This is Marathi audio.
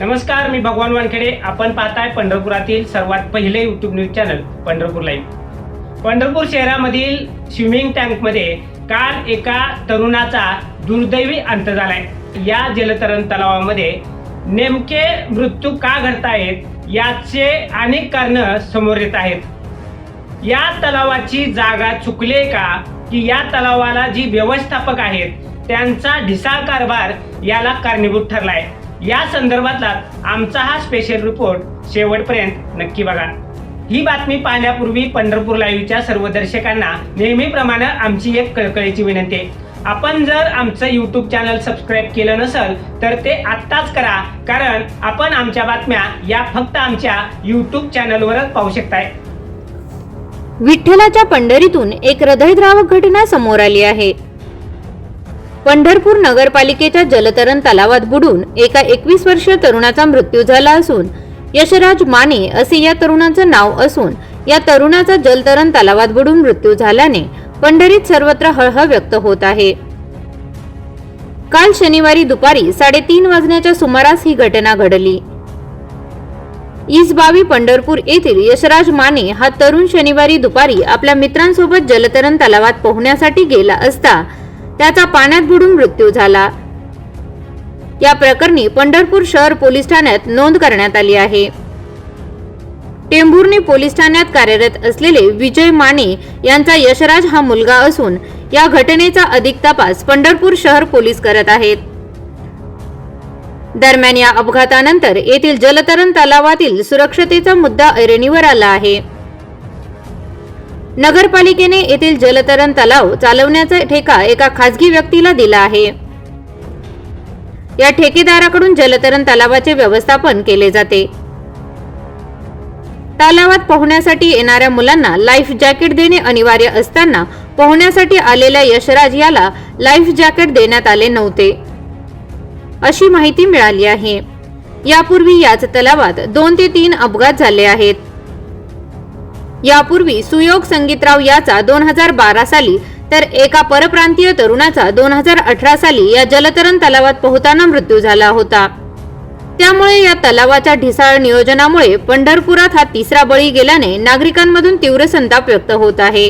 नमस्कार मी भगवान वानखेडे. आपण पाहताय पंढरपुरातील सर्वात पहिले YouTube news channel Pandharpur live Pandharpur शहरामधील स्विमिंग टँकमध्ये काल एका तरुणाचा दुर्दैवी अंत झालाय. या जलतरण तलावामध्ये नेमके मृत्यू का घडतायत याचे अनेक कारण समोर येत आहेत. या तलावाची जागा चुकले का? की या तलावाला जी व्यवस्थापक आहेत त्यांचा ढिसाळ कारभार याला कारणीभूत ठरलाय. या संदर्भातला आमचा हा स्पेशल रिपोर्ट शेवटपर्यंत नक्की बघा. ही बातमी पाहण्यापूर्वी पंढरपूर लाईव्हच्या सर्व दर्शकांना नेहमीप्रमाणे आमची एक कळकळीची विनंती आहे. आपण जर आमचं यूट्यूब चॅनल सबस्क्राईब केलं नसेल तर ते आत्ताच करा कारण आपण आमच्या बातम्या या फक्त आमच्या यूट्यूब चॅनलवरच पाहू शकताय. विठ्ठलाच्या पंढरीतून एक हृदयद्रावक घटना समोर आली आहे. पंढरपूर नगरपालिकेच्या जलतरण तलावात बुडून एका एकवीस वर्षीय तरुणाचा मृत्यू झाला असून यशराज माने असे या तरुणाचं नाव असून या तरुणाचा जलतरण तलावात बुडून मृत्यू झाल्याने पंढरीत सर्वत्र हळहळ व्यक्त होत आहे. काल शनिवारी दुपारी साडेतीन वाजण्याच्या सुमारास ही घटना घडली. इसबावी पंढरपूर येथील यशराज माने हा तरुण शनिवारी दुपारी आपल्या मित्रांसोबत जलतरण तलावात पोहण्यासाठी गेला असता त्याचा पाण्यात बुडून मृत्यू झाला. या प्रकरणी पंढरपूर शहर पोलीस ठाण्यात नोंद करण्यात आली आहे. टेंभुर्णी पोलीस ठाण्यात कार्यरत असलेले विजय माने यांचा यशराज हा मुलगा असून या घटनेचा अधिक तपास पंढरपूर शहर पोलीस करत आहेत. दरम्यान या अपघातानंतर येथील जलतरण तलावातील सुरक्षतेचा मुद्दा ऐरणीवर आला आहे. नगरपालिकेने येथील जलतरण तलाव चालवण्याचा ठेका एका खासगी व्यक्तीला दिला आहे. या ठेकेदाराकडून जलतरण तलावाचे व्यवस्थापन केले जाते. तलावात पोहण्यासाठी येणाऱ्या मुलांना लाईफ जॅकेट देणे अनिवार्य असताना पोहण्यासाठी आलेल्या यशराज याला लाईफ जॅकेट देण्यात आले नव्हते. अशी माहिती मिळाली आहे. यापूर्वी याच तलावात दोन ते तीन अपघात झाले आहेत. यापूर्वी सुयोग संगीतराव याचा दोन हजार बारा साली तर एका परप्रांतीय तरुणाचा दोन हजार अठरा साली या जलतरण तलावात पोहताना मृत्यू झाला होता. त्यामुळे या तलावाच्या ढिसाळ नियोजनामुळे पंढरपुरात हा तिसरा बळी गेल्याने नागरिकांमधून तीव्र संताप व्यक्त होत आहे.